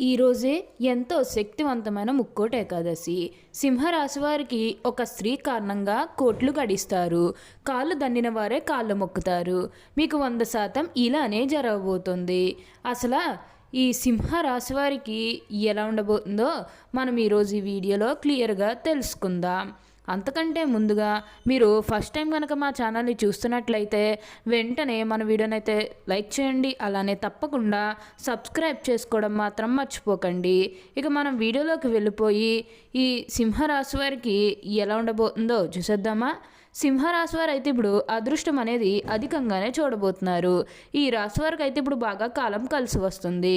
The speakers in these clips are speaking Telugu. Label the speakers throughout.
Speaker 1: ఈరోజే ఎంతో శక్తివంతమైన ముక్కోట ఏకాదశి. సింహరాశి వారికి ఒక స్త్రీ కారణంగా కోట్లు గడిస్తారు. కాళ్ళు దండిన వారే కాళ్ళు మొక్కుతారు. మీకు వంద శాతం ఇలానే జరగబోతుంది. అసలు ఈ సింహరాశి వారికి ఎలా ఉండబోతుందో మనం ఈరోజు ఈ వీడియోలో క్లియర్గా తెలుసుకుందాం. అంతకంటే ముందుగా మీరు ఫస్ట్ టైం కనుక మా ఛానల్ని చూస్తున్నట్లయితే వెంటనే మన వీడియోని అయితే లైక్ చేయండి అలానే తప్పకుండా సబ్స్క్రైబ్ చేసుకోవడం మాత్రం మర్చిపోకండి. ఇక మనం వీడియోలోకి వెళ్ళిపోయి ఈ సింహరాశి వారికి ఎలా ఉండబోతుందో చూసేద్దామా? సింహరాశి వారు అయితే ఇప్పుడు అదృష్టం అనేది అధికంగానే చూడబోతున్నారు. ఈ రాశి వారికి అయితే ఇప్పుడు బాగా కాలం కలిసి వస్తుంది.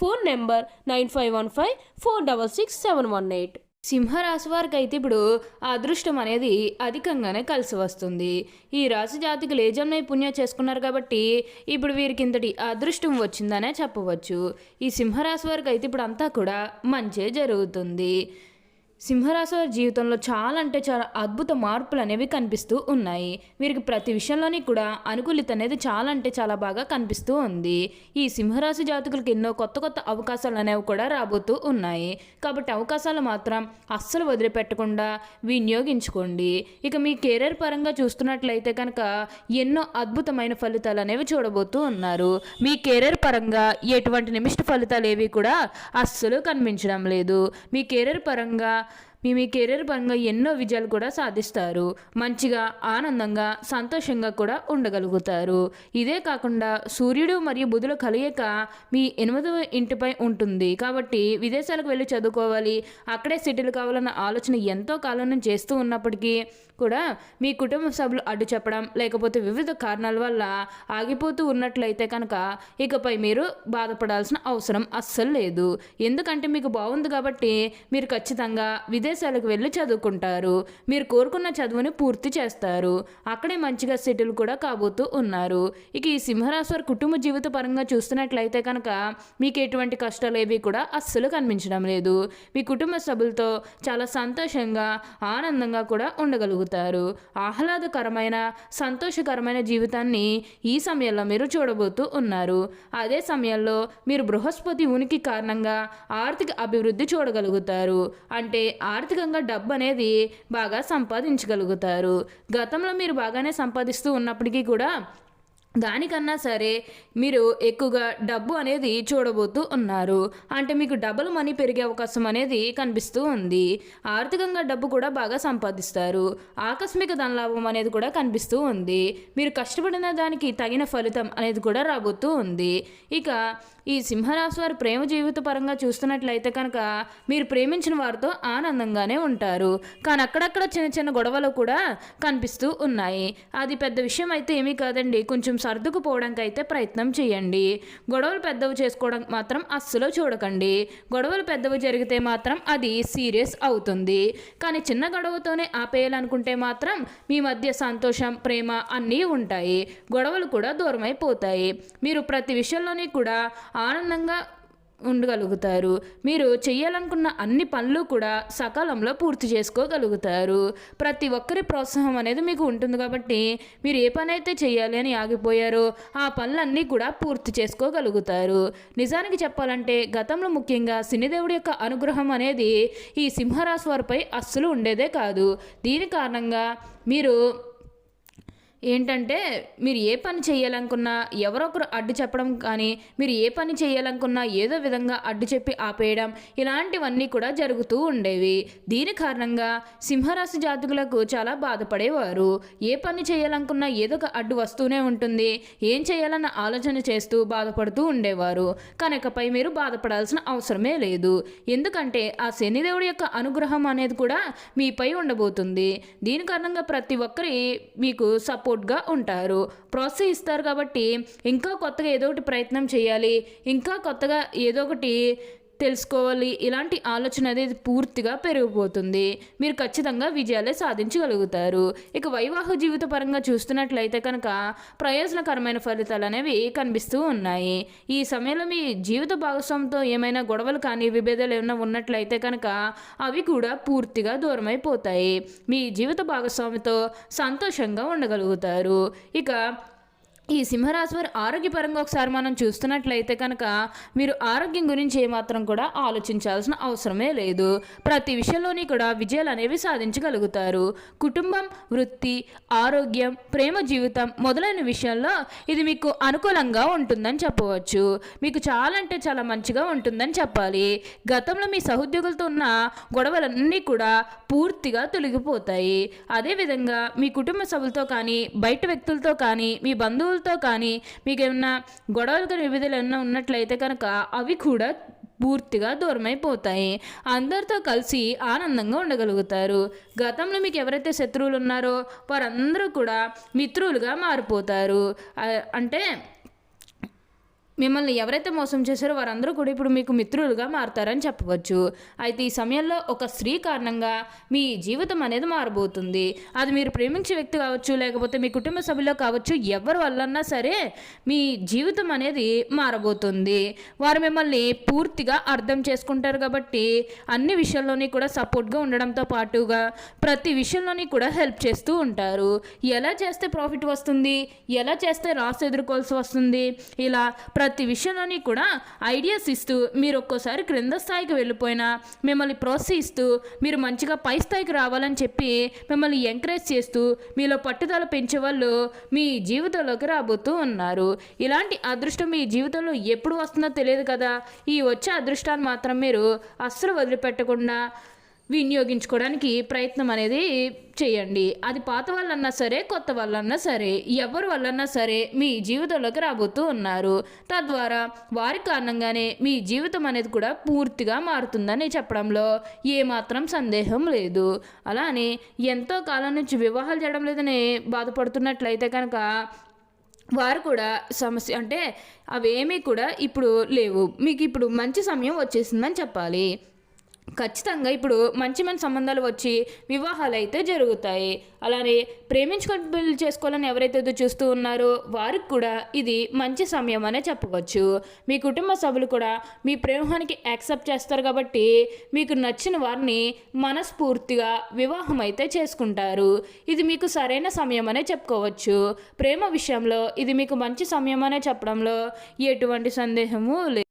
Speaker 2: Phone number nine five one five four double six seven one eight.
Speaker 1: సింహరాశి వారికి అయితే ఇప్పుడు అదృష్టం అనేది అధికంగానే కలిసి వస్తుంది. ఈ రాశి జాతికి లేజం పుణ్యం చేసుకున్నారు కాబట్టి ఇప్పుడు వీరికి ఇంతటి అదృష్టం వచ్చిందనే చెప్పవచ్చు. ఈ సింహరాశి వారికి అయితే ఇప్పుడు అంతా కూడా మంచే జరుగుతుంది. సింహరాశి వారి జీవితంలో చాలా అంటే చాలా అద్భుత మార్పులు అనేవి కనిపిస్తూ ఉన్నాయి. వీరికి ప్రతి విషయంలోని కూడా అనుకూలిత అనేది చాలా అంటే చాలా బాగా కనిపిస్తూ ఉంది. ఈ సింహరాశి జాతకులకు ఎన్నో కొత్త కొత్త అవకాశాలు అనేవి కూడా రాబోతూ ఉన్నాయి. కాబట్టి అవకాశాలు మాత్రం అస్సలు వదిలిపెట్టకుండా వినియోగించుకోండి. ఇక మీ కెరీర్ పరంగా చూస్తున్నట్లయితే కనుక ఎన్నో అద్భుతమైన ఫలితాలు అనేవి చూడబోతూ ఉన్నారు. మీ కెరీర్ పరంగా ఎటువంటి నిమిష్ట ఫలితాలు ఏవి కూడా అస్సలు కనిపించడం లేదు. మీ కెరీర్ పరంగా మీ మీ కెరీర్ పరంగా ఎన్నో విజయాలు కూడా సాధిస్తారు. మంచిగా ఆనందంగా సంతోషంగా కూడా ఉండగలుగుతారు. ఇదే కాకుండా సూర్యుడు మరియు బుధుల కలయిక మీ ఎనిమిదవ ఇంటిపై ఉంటుంది. కాబట్టి విదేశాలకు వెళ్ళి చదువుకోవాలి. అక్కడే సెటిల్ కావాలన్న ఆలోచన ఎంతో కాలం నుంచి చేస్తూ ఉన్నప్పటికీ కూడా మీ కుటుంబ సభ్యులు అడ్డు చెప్పడం లేకపోతే వివిధ కారణాల వల్ల ఆగిపోతూ ఉన్నట్లయితే కనుక ఇకపై మీరు బాధపడాల్సిన అవసరం అస్సలు లేదు. ఎందుకంటే మీకు బాగుంది కాబట్టి మీరు ఖచ్చితంగా విదేశాలకు వెళ్ళి చదువుకుంటారు. మీరు కోరుకున్న చదువుని పూర్తి చేస్తారు. అక్కడే మంచిగా సెటిల్ కూడా కాబోతూ ఉన్నారు. ఇక ఈ సింహరాశి వారి కుటుంబ జీవిత పరంగా చూస్తున్నట్లయితే కనుక మీకు ఎటువంటి కష్టాలు ఏవి కూడా అస్సలు కనిపించడం లేదు. మీ కుటుంబ సభ్యులతో చాలా సంతోషంగా ఆనందంగా కూడా ఉండగలుగుతారు. ఆహ్లాదకరమైన సంతోషకరమైన జీవితాన్ని ఈ సమయంలో మీరు చూడబోతూ ఉన్నారు. అదే సమయంలో మీరు బృహస్పతి ఉనికి కారణంగా ఆర్థిక అభివృద్ధి చూడగలుగుతారు. అంటే ఆర్థికంగా డబ్బు అనేది బాగా సంపాదించగలుగుతారు. గతంలో మీరు బాగానే సంపాదిస్తూ ఉన్నప్పటికీ కూడా దానికన్నా సరే మీరు ఎక్కువగా డబ్బు అనేది చూడబోతూ ఉన్నారు. అంటే మీకు డబుల్ మనీ పెరిగే అవకాశం అనేది కనిపిస్తూ ఉంది. ఆర్థికంగా డబ్బు కూడా బాగా సంపాదిస్తారు. ఆకస్మిక ధనలాభం అనేది కూడా కనిపిస్తూ ఉంది. మీరు కష్టపడిన దానికి తగిన ఫలితం అనేది కూడా రాబోతూ ఉంది. ఇక ఈ సింహరాశి వారి ప్రేమ జీవిత పరంగా చూస్తున్నట్లయితే కనుక మీరు ప్రేమించిన వారితో ఆనందంగానే ఉంటారు. కానీ అక్కడక్కడ చిన్న చిన్న గొడవలు కూడా కనిపిస్తూ ఉన్నాయి. అది పెద్ద విషయం అయితే ఏమీ కాదండి. కొంచెం సర్దుకుపోవడానికి అయితే ప్రయత్నం చేయండి. గొడవలు పెద్దవి చేసుకోవడం మాత్రం అస్సలు చూడకండి. గొడవలు పెద్దవి జరిగితే మాత్రం అది సీరియస్ అవుతుంది. కానీ చిన్న గొడవతోనే ఆపేయాలనుకుంటే మాత్రం మీ మధ్య సంతోషం ప్రేమ అన్నీ ఉంటాయి. గొడవలు కూడా దూరమైపోతాయి. మీరు ప్రతి విషయంలోని కూడా ఆనందంగా ఉండగలుగుతారు. మీరు చేయాలనుకున్న అన్ని పనులు కూడా సకాలంలో పూర్తి చేసుకోగలుగుతారు. ప్రతి ఒక్కరి ప్రోత్సాహం అనేది మీకు ఉంటుంది కాబట్టి మీరు ఏ పని అయితే చేయాలి అని ఆగిపోయారో ఆ పనులన్నీ కూడా పూర్తి చేసుకోగలుగుతారు. నిజానికి చెప్పాలంటే గతంలో ముఖ్యంగా శనిదేవుడి యొక్క అనుగ్రహం అనేది ఈ సింహరాశి వారిపై అస్సలు ఉండేదే కాదు. దీని కారణంగా మీరు ఏంటంటే మీరు ఏ పని చేయాలనుకున్నా ఎవరొకరు అడ్డు చెప్పడం కానీ మీరు ఏ పని చేయాలనుకున్నా ఏదో విధంగా అడ్డు చెప్పి ఆపేయడం ఇలాంటివన్నీ కూడా జరుగుతూ ఉండేవి. దీని కారణంగా సింహరాశి జాతకులకు చాలా బాధపడేవారు. ఏ పని చేయాలనుకున్నా ఏదో ఒక అడ్డు వస్తూనే ఉంటుంది. ఏం చేయాలన్న ఆలోచన చేస్తూ బాధపడుతూ ఉండేవారు. కనుకపై మీరు బాధపడాల్సిన అవసరమే లేదు. ఎందుకంటే ఆ శనిదేవుడి యొక్క అనుగ్రహం అనేది కూడా మీపై ఉండబోతుంది. దీని కారణంగా ప్రతి ఒక్కరి మీకు సపోర్ట్ సపోర్ట్గా ఉంటారు. ప్రోత్సహిస్తారు కాబట్టి ఇంకా కొత్తగా ఏదో ఒకటి ప్రయత్నం చేయాలి. ఇంకా కొత్తగా ఏదో ఒకటి తెలుసుకోవాలి. ఇలాంటి ఆలోచన అనేది పూర్తిగా పెరిగిపోతుంది. మీరు ఖచ్చితంగా విజయాలే సాధించగలుగుతారు. ఇక వైవాహ జీవిత పరంగా చూస్తున్నట్లయితే కనుక ప్రయోజనకరమైన ఫలితాలు అనేవి కనిపిస్తూ ఉన్నాయి. ఈ సమయంలో మీ జీవిత భాగస్వామితో ఏమైనా గొడవలు కానీ విభేదాలు ఏమైనా ఉన్నట్లయితే కనుక అవి కూడా పూర్తిగా దూరమైపోతాయి. మీ జీవిత భాగస్వామితో సంతోషంగా ఉండగలుగుతారు. ఇక ఈ సింహరాశి వారి ఆరోగ్యపరంగా ఒకసారి మనం చూస్తున్నట్లయితే కనుక మీరు ఆరోగ్యం గురించి ఏమాత్రం కూడా ఆలోచించాల్సిన అవసరమే లేదు. ప్రతి విషయంలోని కూడా విజయాలు అనేవి సాధించగలుగుతారు. కుటుంబం వృత్తి ఆరోగ్యం ప్రేమ జీవితం మొదలైన విషయంలో ఇది మీకు అనుకూలంగా ఉంటుందని చెప్పవచ్చు. మీకు చాలా అంటే చాలా మంచిగా ఉంటుందని చెప్పాలి. గతంలో మీ సహోద్యోగులతో ఉన్న గొడవలన్నీ కూడా పూర్తిగా తొలగిపోతాయి. అదేవిధంగా మీ కుటుంబ సభ్యులతో కానీ బయట వ్యక్తులతో కానీ మీ బంధువులు బంధువులతో కానీ మీకు ఏమన్నా గొడవలు కానీ వివిధలు ఏమన్నా ఉన్నట్లయితే కనుక అవి కూడా పూర్తిగా దూరమైపోతాయి. అందరితో కలిసి ఆనందంగా ఉండగలుగుతారు. గతంలో మీకు ఎవరైతే శత్రువులు ఉన్నారో వారందరూ కూడా మిత్రులుగా మారిపోతారు. అంటే మిమ్మల్ని ఎవరైతే మోసం చేశారో వారందరూ కూడా ఇప్పుడు మీకు మిత్రులుగా మారుతారని చెప్పవచ్చు. అయితే ఈ సమయంలో ఒక స్త్రీ కారణంగా మీ జీవితం అనేది మారబోతుంది. అది మీరు ప్రేమించే వ్యక్తి కావచ్చు లేకపోతే మీ కుటుంబ సభ్యుల్లో కావచ్చు ఎవరి వల్లన్నా సరే మీ జీవితం అనేది మారబోతుంది. వారు మిమ్మల్ని పూర్తిగా అర్థం చేసుకుంటారు కాబట్టి అన్ని విషయాల్లోని కూడా సపోర్ట్గా ఉండడంతో పాటుగా ప్రతి విషయంలోని కూడా హెల్ప్ చేస్తూ ఉంటారు. ఎలా చేస్తే ప్రాఫిట్ వస్తుంది? ఎలా చేస్తే రాసు ఎదుర్కోవాల్సి వస్తుంది? ఇలా ప్రతి విషయంలోని కూడా ఐడియాస్ ఇస్తూ మీరు ఒక్కోసారి క్రింద స్థాయికి వెళ్ళిపోయినా మిమ్మల్ని ప్రోత్సహిస్తూ మీరు మంచిగా పై స్థాయికి రావాలని చెప్పి మిమ్మల్ని ఎంకరేజ్ చేస్తూ మీలో పట్టుదల పెంచే వాళ్ళు మీ జీవితంలోకి రాబోతూ ఉన్నారు. ఇలాంటి అదృష్టం మీ జీవితంలో ఎప్పుడు వస్తుందో తెలియదు కదా. ఈ వచ్చే అదృష్టాన్ని మాత్రం మీరు అస్సలు వదిలిపెట్టకుండా వినియోగించుకోవడానికి ప్రయత్నం అనేది చేయండి. అది పాత వాళ్ళన్నా సరే కొత్త వాళ్ళన్నా సరే ఎవరి వల్లన్నా సరే మీ జీవితంలోకి రాబోతూ ఉన్నారు. తద్వారా వారి కారణంగానే మీ జీవితం అనేది కూడా పూర్తిగా మారుతుందని చెప్పడంలో ఏమాత్రం సందేహం లేదు. అలానే ఎంతో కాలం నుంచి వివాహాలు చేయడం లేదని బాధపడుతున్నట్లయితే కనుక వారు కూడా సమస్య అంటే అవేమీ కూడా ఇప్పుడు లేవు. మీకు ఇప్పుడు మంచి సమయం వచ్చేసిందని చెప్పాలి. ఖచ్చితంగా ఇప్పుడు మంచి మంచి సంబంధాలు వచ్చి వివాహాలు అయితే జరుగుతాయి. అలానే ప్రేమించుకొని పెళ్ళి చేసుకోవాలని ఎవరైతే ఎదురు చూస్తూ ఉన్నారో వారికి కూడా ఇది మంచి సమయం అనే చెప్పవచ్చు. మీ కుటుంబ సభ్యులు కూడా మీ ప్రేమానికి యాక్సెప్ట్ చేస్తారు కాబట్టి మీకు నచ్చిన వారిని మనస్ఫూర్తిగా వివాహం అయితే చేసుకుంటారు. ఇది మీకు సరైన సమయం అనే చెప్పుకోవచ్చు. ప్రేమ విషయంలో ఇది మీకు మంచి సమయం అనే చెప్పడంలో ఎటువంటి సందేహము లేదు.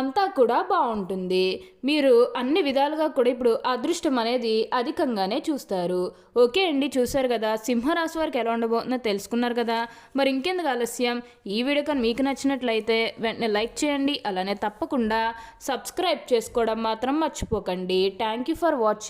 Speaker 1: అంతా కూడా బాగుంటుంది. మీరు అన్ని విధాలుగా కూడా ఇప్పుడు అదృష్టం అనేది అధికంగానే చూస్తారు. ఓకే అండి చూశారు కదా. సింహరాశి వారికి ఎలా ఉండబోతుందో తెలుసుకున్నారు కదా. మరి ఇంకెందుకు ఆలస్యం? ఈ వీడియో కానీ మీకు నచ్చినట్లయితే వెంటనే లైక్ చేయండి. అలానే తప్పకుండా సబ్స్క్రైబ్ చేసుకోవడం మాత్రం మర్చిపోకండి. Thank you for watching